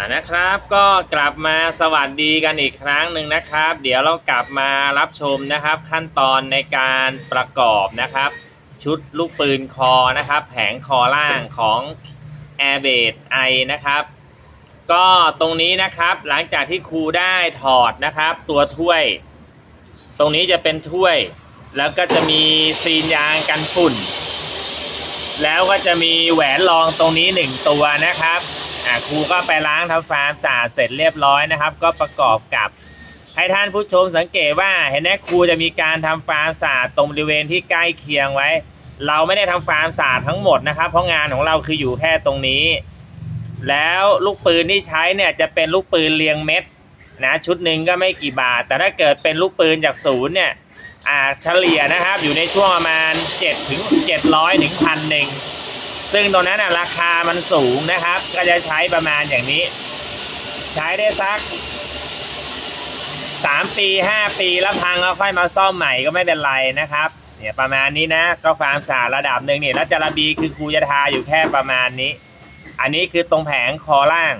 อ่านะครับก็กลับมาสวัสดีกันอีกครั้งหนึ่งนะครับ เดี๋ยวเรากลับมารับชมนะครับ ขั้นตอนในการประกอบนะครับ ชุดลูกปืนคอนะครับ แผงคอล่างของ Air b a s i นะครับ ก็ตรงนี้นะครับหลังจากที่ครูได้ถอดนะครับ ตัวถ้วย ตรงนี้จะเป็นถ้วย แล้วก็จะมีซีนยางกันฝุ่น แล้วก็จะมีแหวนรองตรงนี้หนึ่งตัวนะครับ อ่าครูก็ไปล้างทำความสะอาดเสร็จเรียบร้อยนะครับ ก็ประกอบกับให้ท่านผู้ชมสังเกตว่าเห็นไหมครูจะมีการทำความสะอาดตรงบริเวณที่ใกล้เคียงไว้ เราไม่ได้ทำความสะอาดทั้งหมดนะครับ เพราะงานของเราคืออยู่แค่ตรงนี้ แล้วลูกปืนที่ใช้เนี่ยจะเป็นลูกปืนเรียงเม็ดนะชุดหนึ่งก็ไม่กี่บาท แต่ถ้าเกิดเป็นลูกปืนจากศูนย์เนี่ยอ่าเฉลี่ยนะครับอยู่ในช่วงประมาณ7ถึง700ถึงพันหนึ่ง ซึ่งตรงนั้นนะราคามันสูงนะครับ ก็จะใช้ประมาณอย่างนี้ ใช้ได้สักสามปีห้าปีแล้วพังก็ค่อยมาซ่อมใหม่ก็ไม่เป็นไรนะครับเนี่ยประมาณนี้นะก็ความสะอาดระดับหนึ่งเนี่ยแล้วจาระบีคือครูจะทาอยู่แค่ประมาณนี้ อันนี้คือตรงแผงคอล่าง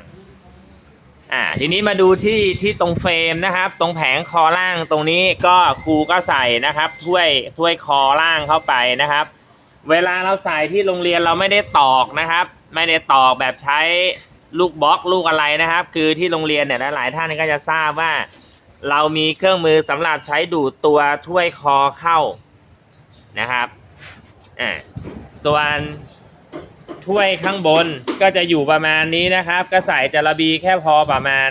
อ่าทีนี้มาดูที่ที่ตรงเฟรมนะครับ ตรงแผงคอล่างตรงนี้ก็ครูก็ใส่นะครับถ้วยถ้วยคอล่างเข้าไปนะครับ เวลาเราใส่ที่โรงเรียนเราไม่ได้ตอกนะครับ ไม่ได้ตอกแบบใช้ลูกบล็อกลูกอะไรนะครับ คือที่โรงเรียนเนี่ยหลายๆท่านก็จะทราบว่า เรามีเครื่องมือสำหรับใช้ดูดตัวถ้วยคอเข้านะครับอ่าส่วนถ้วยข้างบนก็จะอยู่ประมาณนี้นะครับ ก็ใส่จระบีแค่พอประมาณ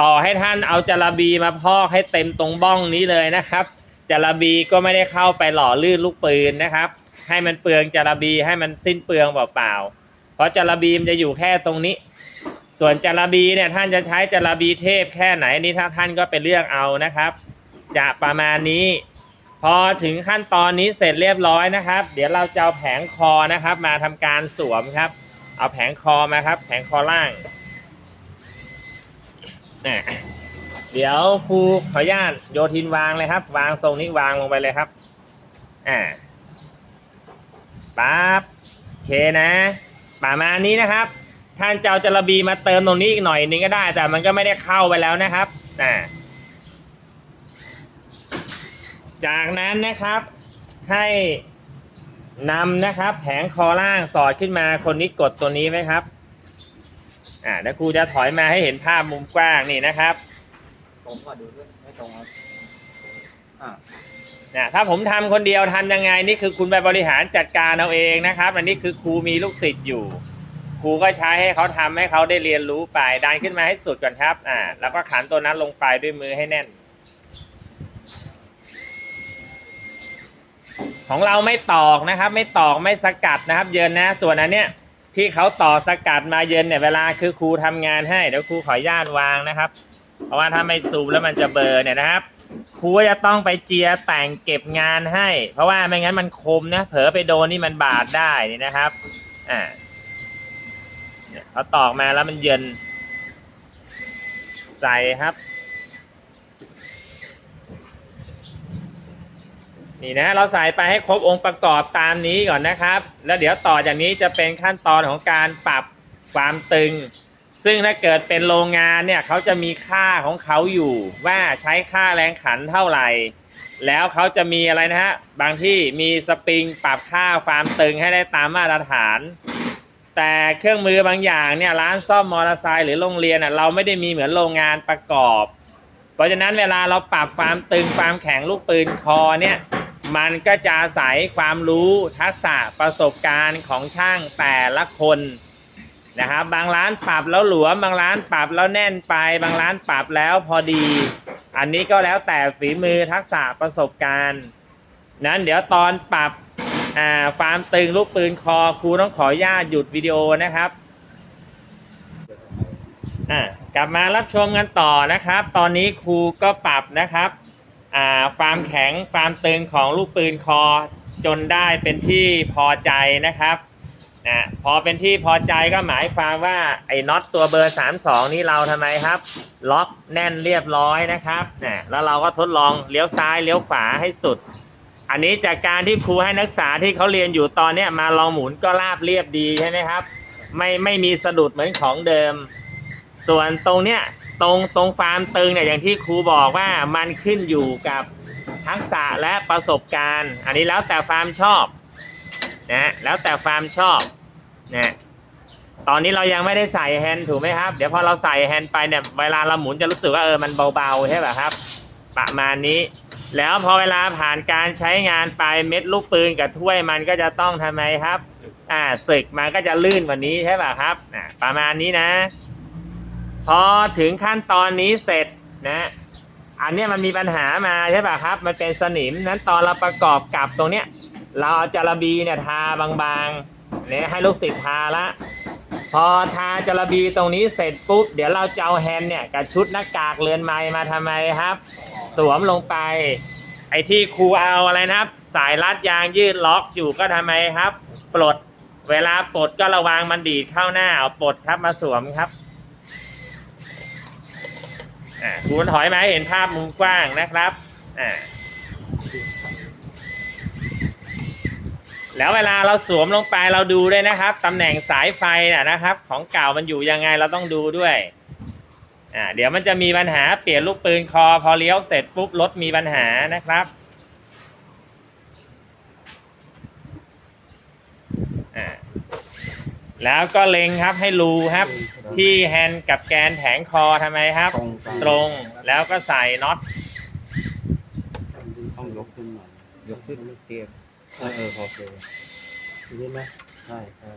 ต่อให้ท่านเอาจระบีมาพอกให้เต็มตรงบ้องนี้เลยนะครับจระบีก็ไม่ได้เข้าไปหล่อลื่นลูกปืนนะครับ ให้มันเปลืองจาระบีให้มันสิ้นเปลืองเปล่าๆเพราะจาระบีมันจะอยู่แค่ตรงนี้ ส่วนจาระบีเนี่ยท่านจะใช้จาระบีเทพแค่ไหนนี่ถ้าท่านก็ไปเลือกเอานะครับ จะประมาณนี้ พอถึงขั้นตอนนี้เสร็จเรียบร้อยนะครับ เดี๋ยวเราจะเอาแผงคอนะครับ มาทำการสวมครับ เอาแผงคอมาครับ แผงคอล่างนะเดี๋ยวครูขออนุญาตโยทินวางเลยครับ วางทรงนี้วางลงไปเลยครับอ่า ปั๊บโอเคนะ ประมาณนี้นะครับ ท่านจะเอาจระบีมาเติมตรงนี้อีกหน่อยนึงก็ได้ แต่มันก็ไม่ได้เข้าไปแล้วนะครับอ่าจากนั้นนะครับให้นำนะครับแผงคอล่างสอดขึ้นมาคนนี้กดตัวนี้ไว้ครับอ่าเดี๋ยวครูจะถอยมาให้เห็นภาพมุมกว้างนี่นะครับตรงก็ดูด้วยไม่ตรงครับ นะถ้าผมทำคนเดียวทำยังไงนี่คือคุณไปบริหารจัดการเอาเองนะครับ อันนี้คือครูมีลูกศิษย์อยู่ ครูก็ใช้ให้เขาทำให้เขาได้เรียนรู้ไปดันขึ้นมาให้สุดก่อนครับอ่าแล้วก็ขันตัวนั้นลงไปด้วยมือให้แน่น ของเราไม่ตอกนะครับ ไม่ตอกไม่สกัดนะครับ เยินนะ ส่วนอันเนี้ยที่เขาต่อสกัดมาเยินเนี่ยเวลาคือครูทำงานให้เดี๋ยวครูขออนุญาตวางนะครับ เพราะว่าถ้าไม่ซูมแล้วมันจะเบลอเนี่ยนะครับ ครูจะต้องไปเจียแต่งเก็บงานให้ เพราะว่าไม่งั้นมันคมนะเผลอไปโดนนี่มันบาดได้นี่นะครับอ่าเนี่ยเขาตอกมาแล้วมันเย็น ใส่ครับ นี่นะเราใส่ไปให้ครบองค์ประกอบตามนี้ก่อนนะครับ แล้วเดี๋ยวต่อจากนี้จะเป็นขั้นตอนของการปรับความตึง ซึ่งถ้าเกิดเป็นโรงงานเนี่ยเขาจะมีค่าของเขาอยู่ว่าใช้ค่าแรงขันเท่าไหร่ แล้วเขาจะมีอะไรนะฮะ บางที่มีสปริงปรับค่าความตึงให้ได้ตามมาตรฐาน แต่เครื่องมือบางอย่างเนี่ยร้านซ่อมมอเตอร์ไซค์หรือโรงเรียนเราไม่ได้มีเหมือนโรงงานประกอบ เพราะฉะนั้นเวลาเราปรับความตึงความแข็งลูกปืนคอเนี่ยมันก็จะอาศัยความรู้ทักษะประสบการณ์ของช่างแต่ละคน นะครับบางร้านปรับแล้วหลวม บางร้านปรับแล้วแน่นไป บางร้านปรับแล้วพอดี อันนี้ก็แล้วแต่ฝีมือทักษะประสบการณ์ นั้นเดี๋ยวตอนปรับอ่าความตึงลูกปืนคอครูต้องขออนุญาตหยุดวิดีโอนะครับอ่ากลับมารับชมกันต่อนะครับ ตอนนี้ครูก็ปรับนะครับอ่าความแข็งความตึงของลูกปืนคอจนได้เป็นที่พอใจนะครับ นะพอเป็นที่พอใจก็หมายความว่าไอ้น็อตตัวเบอร์ 32 นี้เราทำไมครับ ล็อกแน่นเรียบร้อยนะครับนะแล้วเราก็ทดลองเลี้ยวซ้ายเลี้ยวขวาให้สุด อันนี้จากการที่ครูให้นักศึกษาที่เขาเรียนอยู่ตอนเนี้ยมาลองหมุนก็ราบเรียบดีใช่ไหมครับ ไม่ไม่มีสะดุดเหมือนของเดิม ส่วนตรงเนี้ยตรงตรงฟาร์มตึงเนี่ยอย่างที่ครูบอกว่ามันขึ้นอยู่กับทักษะและประสบการณ์ อันนี้แล้วแต่ฟาร์มชอบ นะแล้วแต่ฟาร์มชอบนะตอนนี้เรายังไม่ได้ใส่แฮนด์ถูกไหมครับ เดี๋ยวพอเราใส่แฮนด์ไปเนี่ยเวลาเราหมุนจะรู้สึกว่าเออมันเบาๆใช่ป่ะครับ ประมาณนี้ แล้วพอเวลาผ่านการใช้งานไปเม็ดลูกปืนกับถ้วยมันก็จะต้องทำไมครับอ่าศึกมันก็จะลื่นกว่านี้ใช่ป่ะครับอ่าประมาณนี้นะ พอถึงขั้นตอนนี้เสร็จนะอันนี้มันมีปัญหามาใช่ป่ะครับ มันเป็นสนิมนั้นตอนเราประกอบกับตรงเนี้ย เราเอาจาระบีเนี่ยทาบางๆเนี่ยให้ลูกศิษย์ทาละ พอทาจาระบีตรงนี้เสร็จปุ๊บ เดี๋ยวเราจะเอาแฮนด์เนี่ยกับชุดหน้ากากเรือนไม้มาทำไมครับ สวมลงไป ไอ้ที่ครูเอาอะไรนะครับ สายรัดยางยืดล็อกอยู่ก็ทำไมครับ ปลดเวลาปลดก็ระวังมันดีดเข้าหน้าเอาปลดครับมาสวมครับอ่าคุณถอยมาให้เห็นภาพมุมกว้างนะครับอ่า แล้วเวลาเราสวมลงไปเราดูด้วยนะครับตำแหน่งสายไฟน่ะนะครับ ของเก่ามันอยู่ยังไงเราต้องดูด้วยอ่าเดี๋ยวมันจะมีปัญหาเปลี่ยนลูกปืนคอ พอเลี้ยวเสร็จปุ๊บรถมีปัญหานะครับอ่าแล้วก็เล็งครับให้รูครับ ที่แฮนด์กับแกนแผงคอทำไมครับ ตรงกลางตรงแล้วก็ใส่น็อตต้องยกขึ้นหน่อยยกขึ้นไม่เตียง เออเออโอเคนี่ไหมใช่ใช่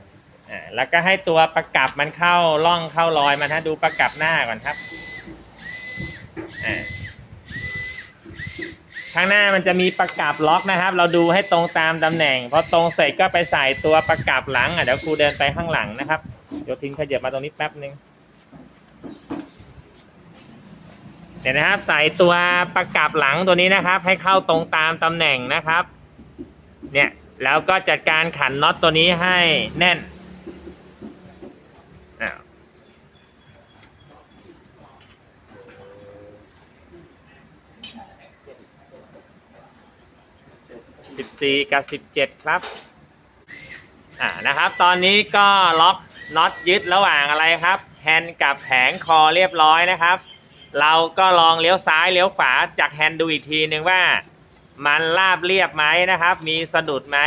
อ่าแล้วก็ให้ตัวประกับมันเข้าล่องเข้ารอยมันฮะดูประกับหน้าก่อนครับอ่าข้างหน้ามันจะมีประกับล็อกนะครับ เราดูให้ตรงตามตำแหน่งพอตรงเสร็จก็ไปใส่ตัวประกับหลังอะเดี๋ยวครูเดินไปข้างหลังนะครับเดี๋ยทิ้งขยับมาตรงนี้แป๊บนึงเดี๋ยวนะครับ ใส่ตัวประกับหลังตัวนี้นะครับ ให้เข้าตรงตามตำแหน่งนะครับ เนี่ยแล้วก็จัดการขันน็อตตัวนี้ให้แน่นสิบสี่กับสิบเจ็ดครับ อ่านะครับ ตอนนี้ก็ล็อกน็อตยึดระหว่างอะไรครับแฮนด์กับแผงคอเรียบร้อยนะครับ เราก็ลองเลี้ยวซ้ายเลี้ยวขวาจากแฮนด์ดูอีกทีนึงว่า มันราบเรียบไหมนะครับ มีสะดุดไหม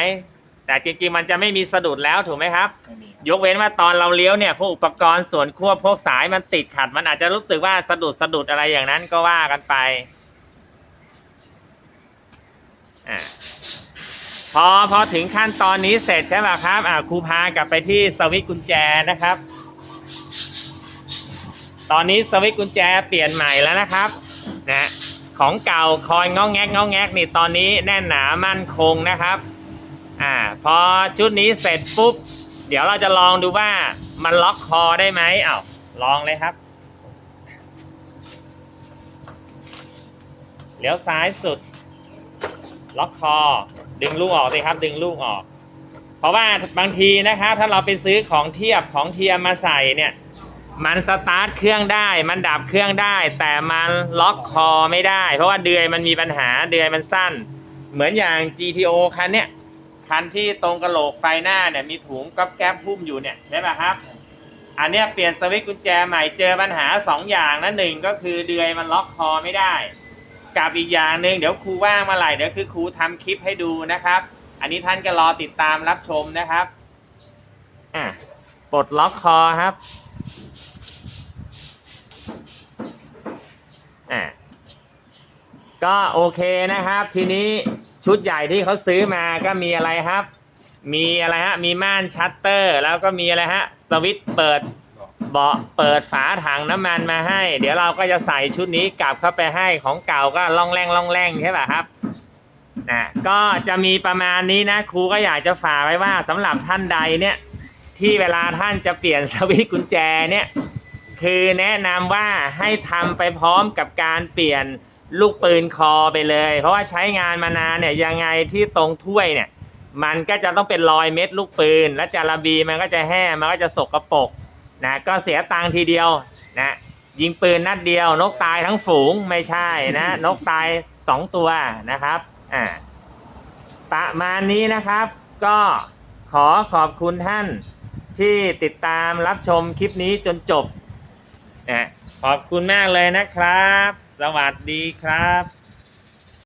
แต่จริงๆ มันจะไม่มีสะดุดแล้วถูกไหมครับ ไม่มียกเว้นว่าตอนเราเลี้ยวเนี่ยพวกอุปกรณ์ส่วนควบพวกสายมันติดขัด มันอาจจะรู้สึกว่าสะดุดสะดุดอะไรอย่างนั้นก็ว่ากันไปอ่าพอพอถึงขั้นตอนนี้เสร็จใช่ป่ะครับอ่าครูพากลับไปที่สวิตช์กุญแจนะครับ ตอนนี้สวิตช์กุญแจเปลี่ยนใหม่แล้วนะครับนะ ของเก่าคอยงอแงกงอแงกนี่ตอนนี้แน่นหนามั่นคงนะครับ อ่า พอชุดนี้เสร็จปุ๊บ เดี๋ยวเราจะลองดูว่ามันล็อกคอได้ไหมอ้าวลองเลยครับเลี้ยวซ้ายสุด ล็อกคอ ดึงลูกออกสิครับ ดึงลูกออก เพราะว่าบางทีนะครับ ถ้าเราไปซื้อของเทียบของเทียมมาใส่เนี่ย มันสตาร์ทเครื่องได้ มันดับเครื่องได้ แต่มันล็อกคอไม่ได้ เพราะว่าเดือยมันมีปัญหาเดือยมันสั้น เหมือนอย่าง GTO คันเนี้ยคันที่ตรงกระโหลกไฟหน้าเนี่ยมีถุงก๊อบแก๊บหุ้มอยู่เนี่ยใช่ป่ะครับ อันเนี้ยเปลี่ยนสวิตช์กุญแจใหม่เจอปัญหาสองอย่างนะหนึ่งก็คือเดือยมันล็อกคอไม่ได้ กับอีกอย่างหนึ่งเดี๋ยวครูว่างเมาไหร่เดี๋ยวคือครูทำคลิปให้ดูนะครับ อันนี้ท่านก็รอติดตามรับชมนะครับอะปลดล็อกคอครับ อะ ก็โอเคนะครับ ทีนี้ชุดใหญ่ที่เขาซื้อมาก็มีอะไรครับ มีอะไรฮะ มีม่านชัตเตอร์ แล้วก็มีอะไรฮะ สวิตช์เปิดเบาะเปิดฝาถังน้ำมันมาให้ เดี๋ยวเราก็จะใส่ชุดนี้กลับเข้าไปให้ของเก่าก็ล่องแรงล่องแรงใช่ป่ะครับนะก็จะมีประมาณนี้นะครูก็อยากจะฝากไว้ว่าสำหรับท่านใดเนี่ยที่เวลาท่านจะเปลี่ยนสวิตช์กุญแจเนี่ยคือแนะนำว่าให้ทำไปพร้อมกับการเปลี่ยน ลูกปืนคอไปเลย เพราะว่าใช้งานมานานเนี่ยยังไงที่ตรงถ้วยเนี่ย มันก็จะต้องเป็นรอยเม็ดลูกปืน และจาระบีมันก็จะแห้งมันก็จะสกรปรกนะก็เสียตังค์ทีเดียวนะยิงปืนนัดเดียวนกตายทั้งฝูงไม่ใช่นะ นกตายสองตัวนะครับอ่าประมาณนี้นะครับ ก็ขอขอบคุณท่านที่ติดตามรับชมคลิปนี้จนจบนะขอบคุณมากเลยนะครับ สวัสดีครับ